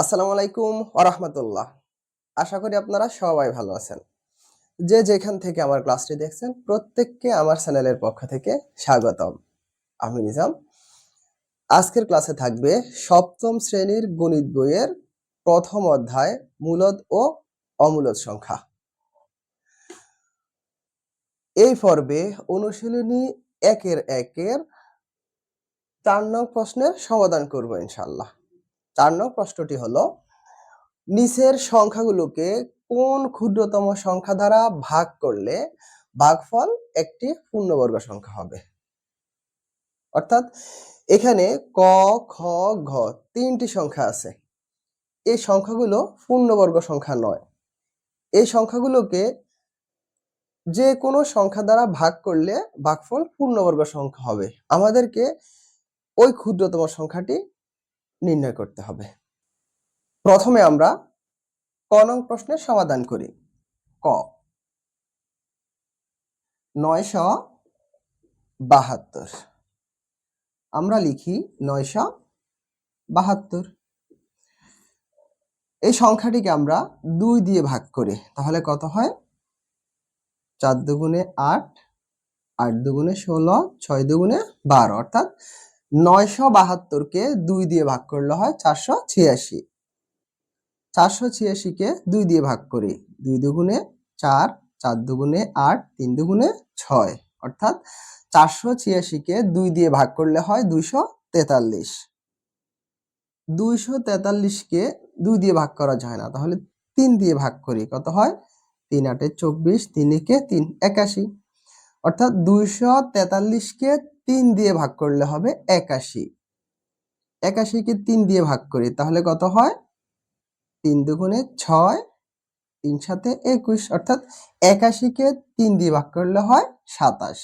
আসসালামু আলাইকুম ওরহমতুল্লাহ আশা করি আপনারা সবাই ভালো আছেন। যে যেখান থেকে আমার ক্লাসটি দেখছেন, প্রত্যেককে আমার চ্যানেলের পক্ষ থেকে স্বাগতম। আমি নিজাম। আজকের ক্লাসে থাকবে সপ্তম শ্রেণির গণিত বইয়ের প্রথম অধ্যায় মূলদ ও অমূলদ সংখ্যা। এই পর্বে অনুশীলনী একের একের চার নং প্রশ্নের সমাধান করব ইনশাল্লাহ চার নং প্রশ্নটি হলো, নিচের সংখ্যাগুলোকে কোন ক্ষুদ্রতম সংখ্যা দ্বারা ভাগ করলে ভাগফল একটি পূর্ণবর্গ সংখ্যা হবে? অর্থাৎ এখানে ক, খ, ঘ তিনটি সংখ্যা আছে। এই সংখ্যাগুলো পূর্ণবর্গ সংখ্যা নয়। এই সংখ্যাগুলোকে যে কোনো সংখ্যা দ্বারা ভাগ করলে ভাগফল পূর্ণবর্গ সংখ্যা হবে। আমাদেরকে ওই ক্ষুদ্রতম সংখ্যাটি নির্ণয় করতে হবে। প্রথমে আমরা ক নং প্রশ্নের সমাধান করি। ক। নয়শ বাহাত্তর। আমরা লিখি নয়শ বাহাত্তর। এই সংখ্যাটিকে আমরা দুই দিয়ে ভাগ করি। তাহলে কত হয়? চার দুগুণে আট আট দুগুণে ষোলো, ছয় দুগুণে বারো। অর্থাৎ নয়শো বাহাত্তরকে দুই দিয়ে ভাগ করলে হয় চারশো ছিয়াশি। চারশো ছিয়াশিকে দুই দিয়ে ভাগ করি, দুই দুগুণে চার চার দুগুণে আট, তিন দুগুণে ছয়। অর্থাৎ চারশো ছিয়াশিকে দুই দিয়ে ভাগ করলে হয় দুইশো তেতাল্লিশ। দুইশো তেতাল্লিশকে দুই দিয়ে ভাগ করা যায় না, তাহলে তিন দিয়ে ভাগ করি, কত হয়? তিন আটে চব্বিশ, তিন একে তিন একাশি। অর্থাৎ দুইশো তেতাল্লিশকে তিন দিয়ে ভাগ করলে হবে একাশি। একাশিকে তিন দিয়ে ভাগ করি, তাহলে কত হয়? তিন দুগুণে ছয়, তিন সাথে একুশ, অর্থাৎ একাশিকে তিন দিয়ে ভাগ করলে হয় সাতাশ।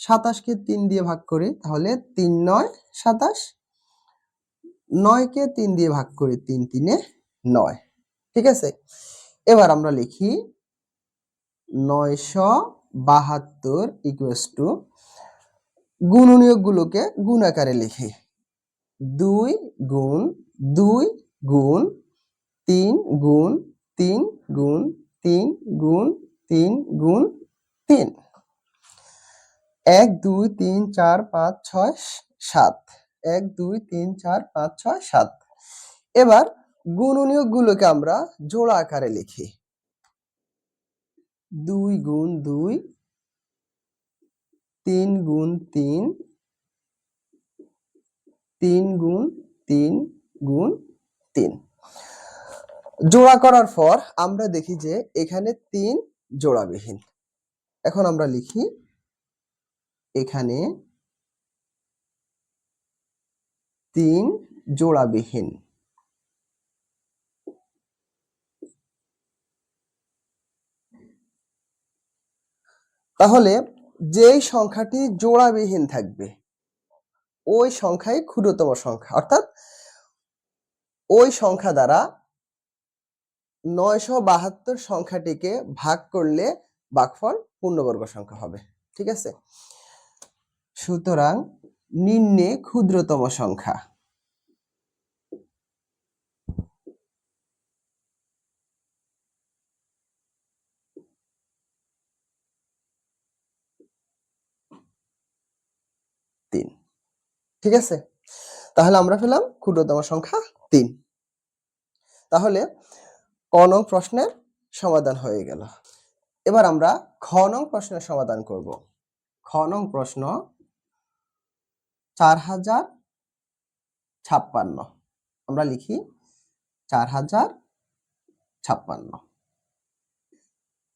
সাতাশকে তিন দিয়ে ভাগ করি, তাহলে তিন নয়, সাতাশ। নয়কে তিন দিয়ে ভাগ করি, তিন তিনে নয়। ঠিক আছে? এবার আমরা লিখি নয়শো বাহাত্তর ইকুয়াস টু গুণনীয়কগুলোকে গুণ আকারে লিখি। দুই গুণ দুই গুণ, তিন গুণ তিন গুণ তিন গুণ তিন গুণ, তিন। এক, দুই, তিন, চার, পাঁচ, ছয়, সাত। এক, দুই, তিন, চার, পাঁচ, ছয়, সাত। এবার গুণনীয়কগুলোকে আমরা জোড়া আকারে লিখি। দুই গুণ, দুই তিন গুণ তিন তিন গুণ তিন গুণ তিন। জোড়া করার পর আমরা দেখি যে এখানে তিন জোড়াবিহীন। এখন আমরা লিখি, এখানে তিন জোড়াবিহীন। তাহলে যেই সংখ্যাটি জোড়াবিহীন থাকবে, ওই সংখ্যাই ক্ষুদ্রতম সংখ্যা। অর্থাৎ ওই সংখ্যা দ্বারা নয়শো বাহাত্তর সংখ্যাটিকে ভাগ করলে ভাগফল পূর্ণবর্গ সংখ্যা হবে। ঠিক আছে? সুতরাং নিম্নে ক্ষুদ্রতম সংখ্যা তিন ঠিক আছে? তাহলে আমরা পেলাম ক্ষুদ্রতম সংখ্যা তিন। তাহলে ক নং প্রশ্নের সমাধান হয়ে গেল। এবার আমরা খ নং প্রশ্নের সমাধান করব। খ নং প্রশ্ন চার হাজার ছাপ্পান্ন। আমরা লিখি চার হাজার ছাপ্পান্ন।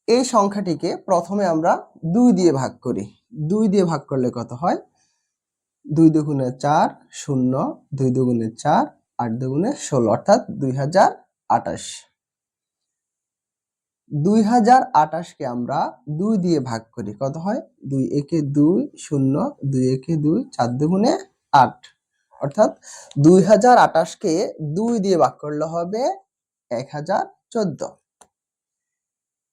এই সংখ্যাটিকে প্রথমে আমরা দুই দিয়ে ভাগ করি। দুই দিয়ে ভাগ করলে কত হয়? দুই দুগুণে চার শূন্য, দুই দুগুণে চার, আট দুগুণে ষোলো, অর্থাৎ দুই হাজার আটাশ দুই হাজার আটাশকে আমরা দুই দিয়ে ভাগ করি, কত হয়? দুই একে দুই শূন্য, দুই একে দুই চার দুগুণে আট। অর্থাৎ দুই হাজার আটাশকে দুই দিয়ে ভাগ করলে হবে এক হাজার চোদ্দ।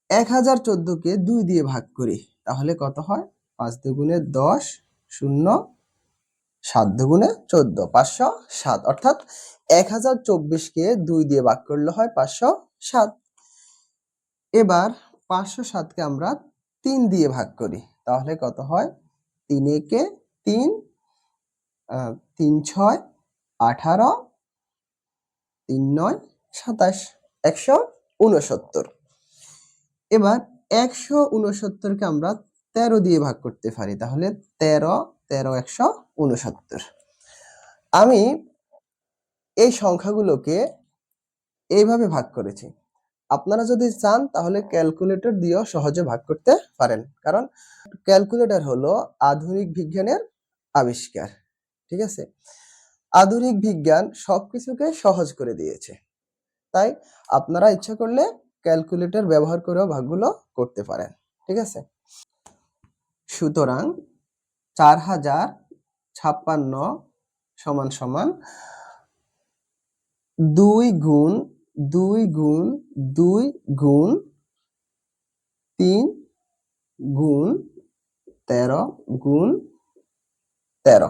এক হাজার চোদ্দকে দুই দিয়ে ভাগ করি, তাহলে কত হয়? পাঁচ দুগুণে দশ শূন্য সাত দুগুণে চোদ্দ, পাঁচশো সাত। অর্থাৎ এক হাজার চব্বিশকে দুই দিয়ে ভাগ করলে হয় পাঁচশো সাত। এবার পাঁচশো সাতকে আমরা তিন দিয়ে ভাগ করি। তাহলে কত হয়? তিন একে তিন তিন ছয়, আঠারো, তিন নয়, সাতাশ, একশো উনসত্তর এবার একশো উনসত্তরকে আমরা তেরো দিয়ে ভাগ করতে পারি। তাহলে তেরো তেরো, একশো উনসত্তর আমি এই সংখ্যাগুলোকে এইভাবে ভাগ করেছি। আপনারা যদি চান, তাহলে ক্যালকুলেটর দিয়েও সহজে ভাগ করতে পারেন। কারণ ক্যালকুলেটর হলো আধুনিক বিজ্ঞানের আবিষ্কার, ঠিক আছে? আধুনিক বিজ্ঞান সবকিছুকে সহজ করে দিয়েছে। তাই আপনারা ইচ্ছা করলে ক্যালকুলেটর ব্যবহার করেও ভাগগুলো করতে পারেন, ঠিক আছে? সুতরাং চার হাজার ছাপ্পান্ন সমান সমান দুই গুণ দুই গুণ দুই গুণ, তিন গুণ, তেরো গুণ, তেরো।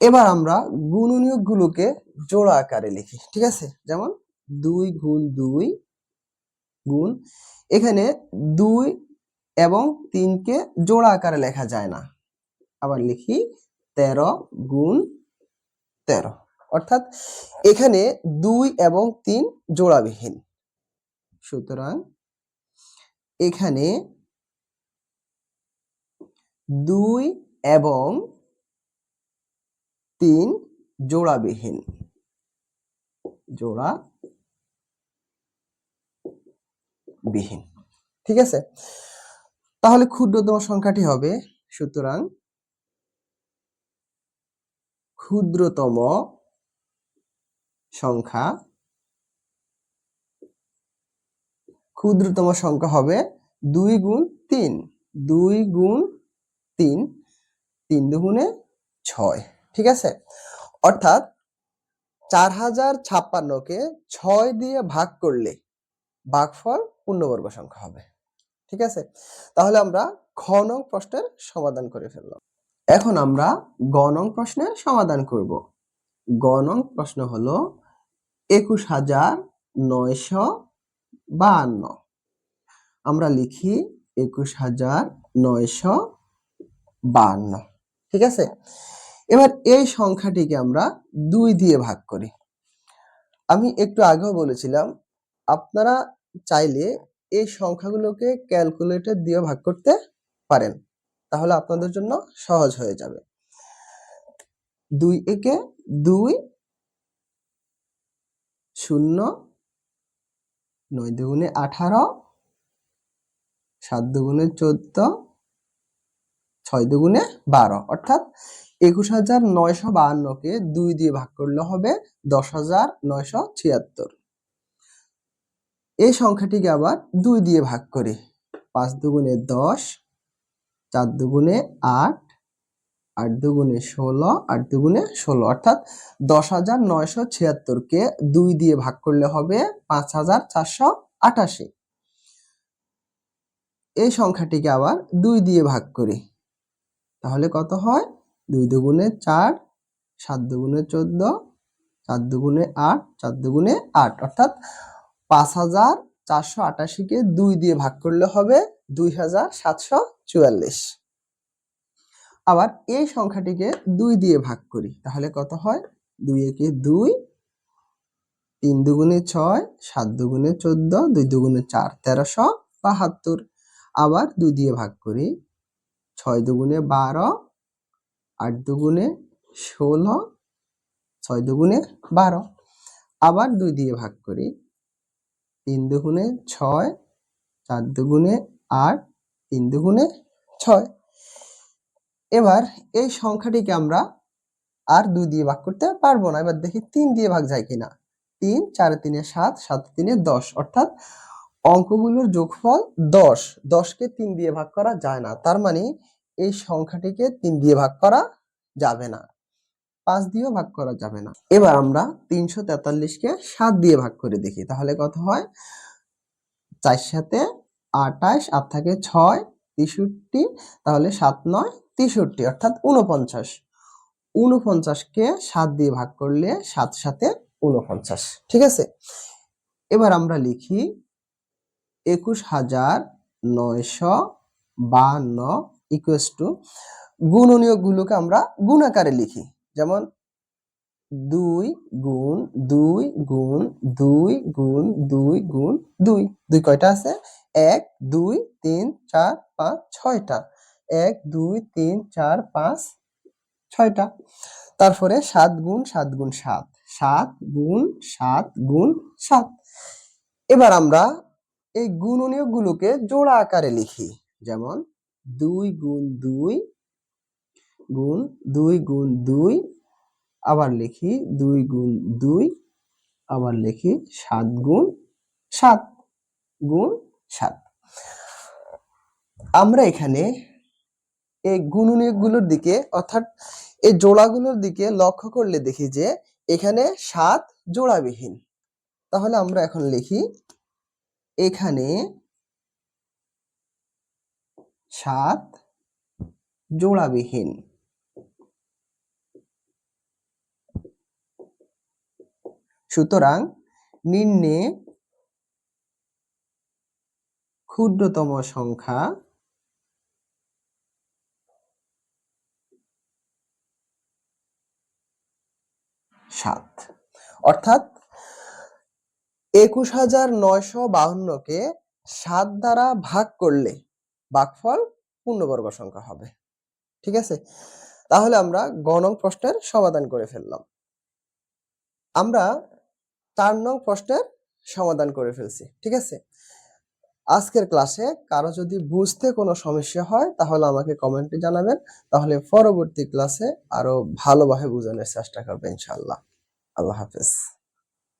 এবার আমরা গুণনীয়ক গুলোকে জোড়া আকারে লিখি, ঠিক আছে? যেমন দুই গুণ দুই গুণ, এখানে দুই এবং তিনকে জোড়া আকারে লেখা যায় না। আবার লিখি তেরো গুণ তেরো। অর্থাৎ এখানে দুই এবং তিন জোড়াবিহীন। সুতরাং এখানে দুই এবং তিন জোড়াবিহীন। জোড়া বিহীন। ঠিক আছে? তাহলে ক্ষুদ্রতম সংখ্যাটি হবে, সুতরাং ক্ষুদ্রতম সংখ্যা ক্ষুদ্রতম সংখ্যা হবে দুই গুণ তিন, দুই গুণ তিন তিন দুগুণে ছয়, ঠিক আছে? অর্থাৎ চার হাজার ছাপ্পান্নকে ছয় দিয়ে ভাগ করলে, ভাগফল পূর্ণবর্গ সংখ্যা হবে। ঠিক আছে? তাহলে আমরা খ নং প্রশ্নের সমাধান করে ফেললাম। এখন আমরা গ নং প্রশ্নের সমাধান করব। গ নং প্রশ্ন হলো একুশ হাজার নয়শো বাহান্ন। আমরা লিখি একুশ হাজার নয়শো বাহান্ন। ঠিক আছে? এবার এই সংখ্যাটিকে আমরা দুই দিয়ে ভাগ করি। আমি একটু আগেও বলেছিলাম, আপনারা চাইলে এই সংখ্যাগুলোকে ক্যালকুলেটর দিয়ে ভাগ করতে পারেন। তাহলে আপনাদের জন্য সহজ হয়ে যাবে। দুই একে দুই শূন্য নয় দুগুণে আঠারো, সাত দুগুণে চোদ্দ, ছয় দুগুণে বারো। অর্থাৎ একুশ হাজার নয়শো বাহান্নকে দুই দিয়ে ভাগ করলে হবে দশ হাজার নয়শো ছিয়াত্তর। এই সংখ্যাটিকে আবার দুই দিয়ে ভাগ করি। পাঁচ দুগুণে দশ, চার দুগুণে আট আট দুগুণে ষোলো, আট দুগুণে ষোলো। অর্থাৎ দশ হাজার নয়শো ছিয়াত্তরকে দুই দিয়ে ভাগ করলে হবে পাঁচ হাজার চারশো আটাশি। এই সংখ্যাটিকে আবার দুই দিয়ে ভাগ করি। তাহলে কত হয়? দুই দুগুণে চার, সাত দুগুণে চোদ্দ, চার দুগুণে আট, চার দুগুণে আট। অর্থাৎ পাঁচ হাজার চারশো আটাশিকে দুই দিয়ে ভাগ করলে হবে দুই হাজার সাতশো চুয়াল্লিশ। আবার এই সংখ্যাটিকে দুই দিয়ে ভাগ করি, তাহলে কত হয়? দুই একে দুই, তিন দুগুণে ছয়, সাত দুগুণে চোদ্দ, দুই দুগুণে চার, তেরোশো বাহাত্তর। আবার দুই দিয়ে ভাগ করি ছয় দুগুণে বারো, আট দুগুণে ষোলো, ছয় দুগুণে বারো। আবার দুই দিয়ে ভাগ করি তিন দুগুণে ছয়, চার দুগুণে আট, তিন দুগুণে ছয়। এবার এই সংখ্যাটিকে আমরা আর দুই দিয়ে ভাগ করতে পারব না। এবার দেখি তিন দিয়ে ভাগ যায় কিনা। তিন, চার তিনে সাত সাত তিনে দশ। অর্থাৎ অঙ্কগুলোর যোগফল দশ। দশকে তিন দিয়ে ভাগ করা যায় না। তার মানে এই সংখ্যাটিকে তিন দিয়ে ভাগ করা যাবে না। পাঁচ দিয়েও ভাগ করা যাবে না। এবার আমরা তিনশো তেতাল্লিশকে সাত দিয়ে ভাগ করে দেখি, তাহলে কত হয়? চার সাথে আটাশ, আট থাকে ছয়, তেষট্টি, তাহলে সাত নয়, তেষট্টি, অর্থাৎ উনপঞ্চাশ উনপঞ্চাশকে সাত দিয়ে ভাগ করলে সাত সাথে উনপঞ্চাশ ঠিক আছে? এবার আমরা লিখি একুশ হাজার নয়শো বাহান্ন ইকুয়াস টু গুণনীয় গুলোকে আমরা গুণাকারে লিখি। যেমন দুই গুণ দুই গুণ দুই গুণ দুই গুণ দুই। দুই কয়টা আছে? এক, দুই, তিন, চার, পাঁচ, ছয়টা। এক, দুই, তিন, চার, পাঁচ, ছয়টা। তারপরে সাত গুণ সাত গুণ সাত। সাত গুণ সাত গুণ সাত। এবার আমরা এই গুণনীয় গুলোকে জোড়া আকারে লিখি। যেমন দুই গুণ দুই গুণ দুই গুণ দুই, আবার লিখি দুই গুণ দুই, আবার লিখি সাত গুণ সাত গুণ সাত। আমরা এখানে এই গুণনীয়কগুলোর দিকে অর্থাৎ এই জোড়াগুলোর দিকে লক্ষ্য করলে দেখি যে এখানে সাত জোড়াবিহীন। তাহলে আমরা এখন লিখি এখানে সাত জোড়াবিহীন। সুতরাং নিম্নে ক্ষুদ্রতম সংখ্যা সাত। অর্থাৎ একুশ হাজার নয়শো বাহান্নকে সাত দ্বারা ভাগ করলে ভাগফল পূর্ণবর্গ সংখ্যা হবে। ঠিক আছে? তাহলে আমরা গণং প্রশ্নের সমাধান করে ফেললাম। আমরা চার নং প্রশ্নের সমাধান করে ফেলছি, ঠিক আছে? আজকের ক্লাসে কারও যদি বুঝতে কোনো সমস্যা হয়, তাহলে আমাকে কমেন্টে জানাবেন, তাহলে পরবর্তী ক্লাসে আরও ভালোভাবে বোঝানোর চেষ্টা করবেন ইনশাআল্লাহ। আল্লাহ হাফেজ।